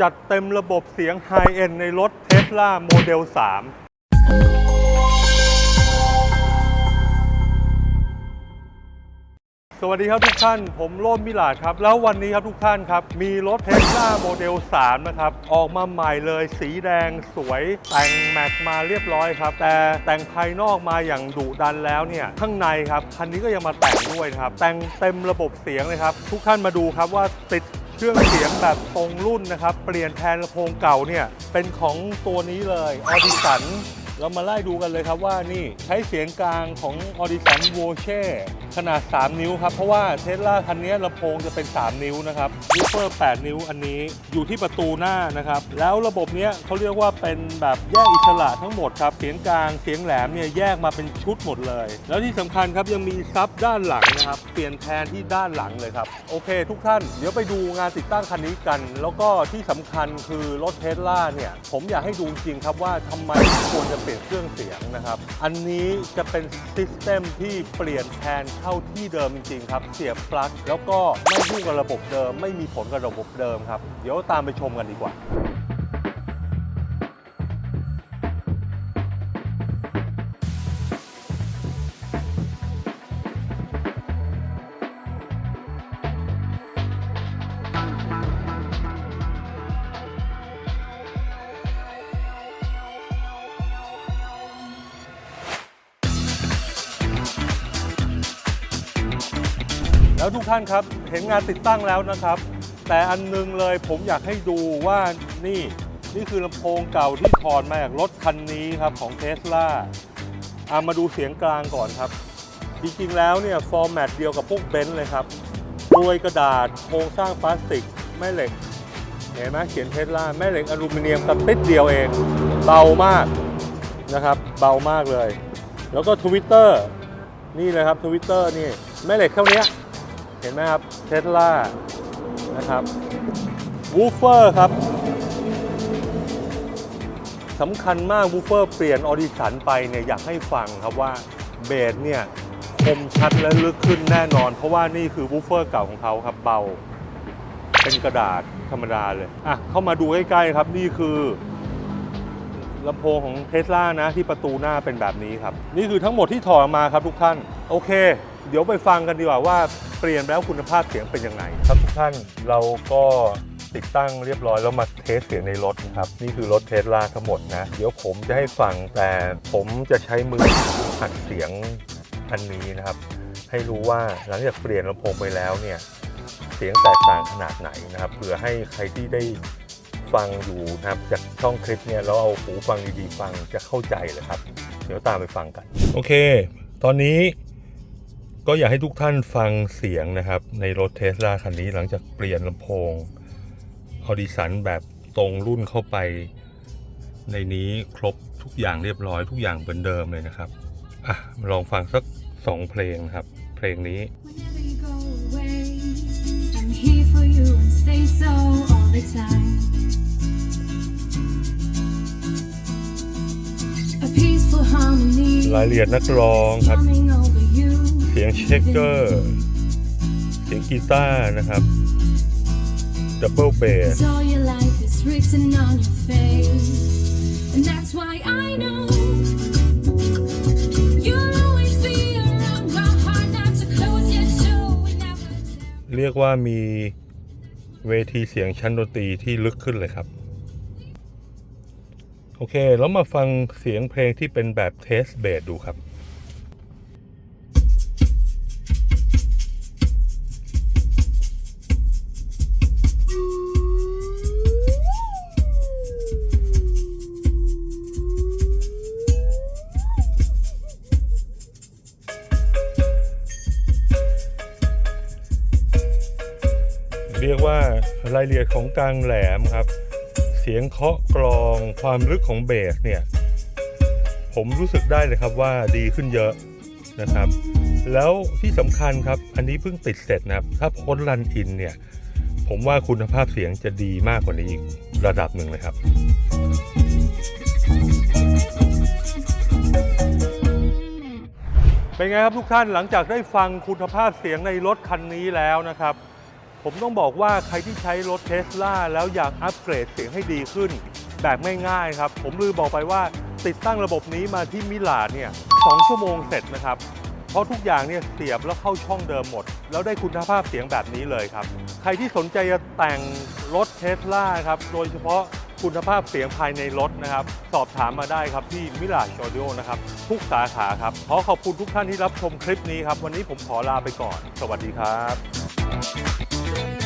จัดเต็มระบบเสียงไฮเอ็นในรถ Tesla Model 3สวัสดีครับทุกท่าน ผมโรมมิลาดครับ แล้ววันนี้ครับทุกท่านครับ มีรถ Tesla Model 3นะครับ ออกมาใหม่เลยสีแดงสวย แต่งแม็กมาเรียบร้อยครับ แต่แต่งภายนอกมาอย่างดุดันแล้วเนี่ย ข้างในครับ คันนี้ก็ยังมาแต่งด้วยครับ แต่งเต็มระบบเสียงเลยครับ ทุกท่านมาดูครับว่าติด เครื่องเสียงแบบตรงรุ่นนะครับ เปลี่ยนแทนลำโพงเก่าเนี่ย เป็นของตัวนี้เลยออดิสัน เรามาไล่ดูกันเลยครับว่านี่ใช้เสียงกลางของ Audison v o c e ขนาด 3 นิ้วครับ เพราะว่าเทสลาคันนี้ลำโพงจะเป็น 3 นิ้วนะครับยูเฟอร์ 8 นิ้วอันนี้อยู่ที่ประตูหน้านะครับ แล้วระบบเนี้ยเขาเรียกว่าเป็นแบบแยกอิสระทั้งหมดครับ เสียงกลางเสียงแหลมเนี่ยแยกมาเป็นชุดหมดเลย แล้วที่สำคัญครับยังมีซับด้านหลังนะครับ เปลี่ยนแทนที่ด้านหลังเลยครับโอเค ทุกท่านเดี๋ยวไปดูงานติดตั้งคันนี้กัน แล้วก็ที่สำคัญคือรถเทสลาเนี่ยผมอยากให้ดูจริงครับว่าทำไมควรจะปลี่ยนเครื่องเสียงนะครับ อันนี้จะเป็นซิสเต็มที่เปลี่ยนแทนเข้าที่เดิมจริงๆครับ เสียบปลั๊กแล้วก็ไม่ยุ่งกับระบบเดิม ไม่มีผลกับระบบเดิมครับ เดี๋ยวตามไปชมกันดีกว่า แล้วทุกท่านครับเห็นงานติดตั้งแล้วนะครับ แต่อันนึงเลยผมอยากให้ดูว่านี่นี่คือลำโพงเก่าที่ถอดมาจากรถคันนี้ครับของเทสลาอามาดูเสียงกลางก่อนครับ จริงๆแล้วเนี่ยฟอร์แมตเดียวกับพวกเบนซ์เลยครับกรวยกระดาษโครงสร้างพลาสติกแม่เหล็ก เห็นไหมเขียนเทสลาแม่เหล็กอลูมิเนียมกระติดเดียวเอง เบามากนะครับเบามากเลย แล้วก็ทวิตเตอร์นี่เลยครับทวิตเตอร์นี่แม่เหล็กเท่านี้ ห็นไหมครับเทสลานะครับวูฟเฟอร์ครับสำคัญมากวูฟเฟอร์เปลี่ยนออดิสันไปเนี่ยอยากให้ฟังครับว่าเบสเนี่ยคมชัดและลึกขึ้นแน่นอน เพราะว่านี่คือวูฟเฟอร์เก่าของเขาครับเบา เป็นกระดาษธรรมดาเลยอะเข้ามาดูใกล้ๆครับนี่คือลำโพงของเทสลานะที่ประตูหน้าเป็นแบบนี้ครับ นี่คือทั้งหมดที่ถอดมาครับทุกท่าน โอเค เดี๋ยวไปฟังกันดีกว่าว่าเปลี่ยนแล้วคุณภาพเสียงเป็นยังไงครับทุกท่านเราก็ติดตั้งเรียบร้อยแล้วมาเทสเสียงในรถนะครับนี่คือรถเทสลาทั้งหมดนะ เดี๋ยวผมจะให้ฟังแต่ผมจะใช้มืออัดเสียงอันนี้นะครับ ให้รู้ว่าหลังจากเปลี่ยนลำโพงไปแล้วเนี่ยเสียงแตกต่างขนาดไหนนะครับเผื่อให้ใครที่ได้ฟังอยู่นะครับจากช่องคลิปเนี่ยแล้วเอาหูฟังดีๆฟังจะเข้าใจเลยครับ เดี๋ยวตามไปฟังกัน โอเค ตอนนี้ ก็อยากให้ทุกท่านฟังเสียงนะครับ ในรถเทสลาคันนี้หลังจากเปลี่ยนลำโพงออดิสันแบบตรงรุ่นเข้าไป ในนี้ครบทุกอย่างเรียบร้อยทุกอย่างเหมือนเดิมเลยนะครับ อะ ลองฟังสักสองเพลงนะครับ เพลงนี้ Whenever you go away, I'm here for you and stay so all the time. A peaceful harmony รายละเอียดนักร้องครับ สียงเช็คเกอร์ เสียงกีตาร์นะครับ ดับเบิลเบส Cause all your life is written on your face. And that's why I know you'll always be around my heart not to close yet show and never tell. เรียกว่ามีเวทีเสียงชั้นดนตรีที่ลึกขึ้นเลยครับ โอเค แล้วมาฟังเสียงเพลงที่เป็นแบบเทสเบสดูครับ เรียกว่ารายละเอียดของกลางแหลมครับ เสียงเคาะกลองความลึกของเบสเนี่ย ผมรู้สึกได้เลยครับว่าดีขึ้นเยอะนะครับ แล้วที่สำคัญครับ อันนี้เพิ่งติดเสร็จนะครับ ถ้าพ้นรันอินเนี่ย ผมว่าคุณภาพเสียงจะดีมากกว่านี้อีกระดับหนึ่งเลยครับเป็นไงครับทุกท่านหลังจากได้ฟังคุณภาพเสียงในรถคันนี้แล้วนะครับ ผมต้องบอกว่าใครที่ใช้รถเทสลาแล้วอยากอัปเกรดเสียงให้ดีขึ้น แบบง่ายๆครับ ผมลืมบอกไปว่าติดตั้งระบบนี้มาที่มิลานเนี่ยสองชั่วโมงเสร็จนะครับ เพราะทุกอย่างเนี่ยเสียบแล้วเข้าช่องเดิมหมด แล้วได้คุณภาพเสียงแบบนี้เลยครับ ใครที่สนใจจะแต่งรถเทสลาครับ โดยเฉพาะคุณภาพเสียงภายในรถนะครับ สอบถามมาได้ครับที่มิลาชอดิโอนะครับ ทุกสาขาครับ ขอขอบคุณทุกท่านที่รับชมคลิปนี้ครับ วันนี้ผมขอลาไปก่อน สวัสดีครับ Thank you.